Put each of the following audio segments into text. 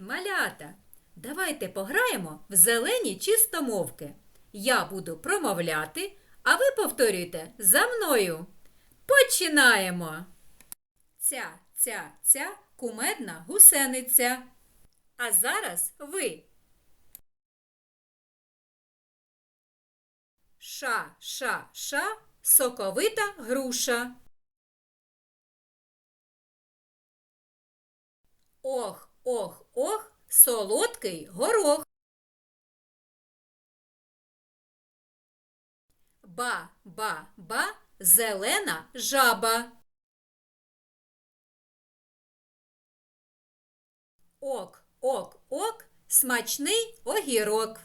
Малята, давайте пограємо в зелені чистомовки. Я буду промовляти, а ви повторюйте за мною. Починаємо. Ця, ця, ця кумедна гусениця. А зараз ви. Ша, ша, ша, соковита груша. Ох, ох, ох, солодкий горох. Ба, ба, ба, зелена жаба. Ок, ок, ок, смачний огірок.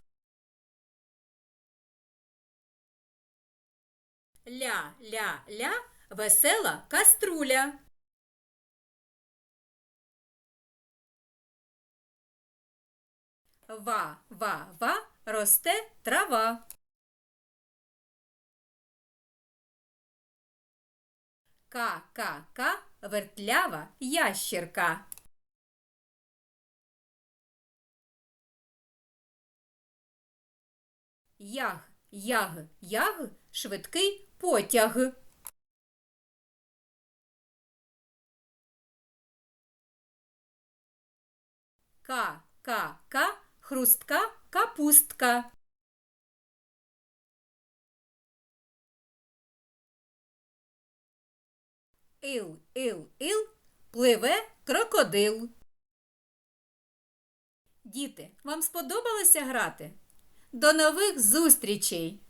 Ля, ля, ля, весела каструля. Ва, ва, ва, росте трава. Ка, ка, ка, вертлява ящірка. Яг, яг, яг, швидкий потяг. Ка, ка, ка, хрустка капустка. Ил, іл, іл, пливе крокодил. Діти, вам сподобалося грати? До нових зустрічей!